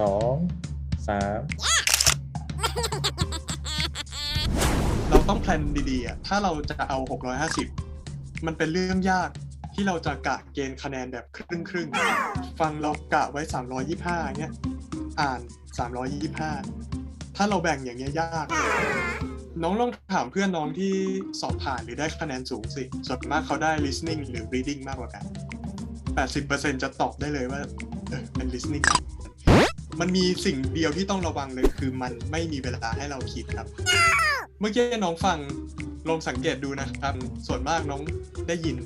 สองสามเราต้องแพลนดีๆอะถ้าเราจะเอา 650 มันเป็นเรื่องยากที่เราจะกะเกณฑ์คะแนนแบบครึ่งครึ่งฟังเรากะไว้ 325เงี้ย อ่าน 325 ถ้าเราแบ่งอย่างเงี้ยยาก น้องลองถามเพื่อนน้องที่สอบผ่านหรือได้คะแนนสูงสิ ส่วนมากเขาได้ listening หรือ reading มากกว่ากัน 80%จะตอบได้เลยว่า เออเป็น listening มันมีสิ่งเดียวที่ต้องระวังเลยคือมันไม่มีเวลาให้เราคิดครับ เมื่อกี้น้องฟังลองสังเกตดูนะครับ ส่วนมากน้องได้ยิน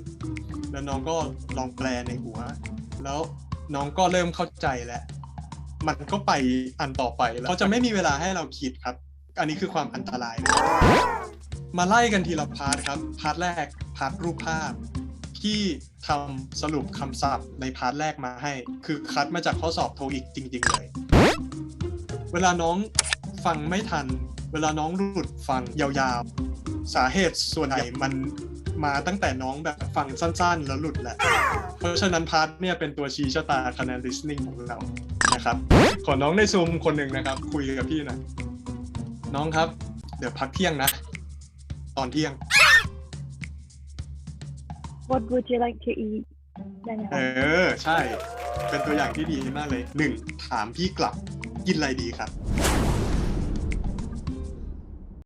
แล้วน้องก็ลองแปลในหัว แล้วน้องก็เริ่มเข้าใจแล้วมันก็ไปอันต่อไปแล้วเขาจะไม่มีเวลาให้เราคิดครับ อันนี้คือความอันตรายนะมาไล่กันทีละพาร์ทครับ พาร์ทแรก พาร์ทรูปภาพ ที่ทำสรุปคำศัพท์ในพาร์ทแรกมาให้ คือคัดมาจากข้อสอบโทอีกจริง ๆ เลย เวลาน้องฟังไม่ทัน เวลาน้องหลุดฟังยาวๆ สาเหตุส่วนใหญ่มันมาตั้งแต่น้องแบบฟังสั้นๆ แล้วหลุดแหละ เพราะฉะนั้นพาร์ทเนี่ยเป็นตัวชี้ชะตาคะแนน listening ของเรานะครับ ขอน้องในซูมคนหนึ่งนะครับ คุยกับพี่หน่อยน้องครับ เดี๋ยวพักเที่ยงนะ ตอนเที่ยง What would you like to eat ได้ไหมเอคะอใช่ เป็นตัวอย่างที่ดีมากเลยหนึ่งถามพี่กลับ กินอะไรดีครับ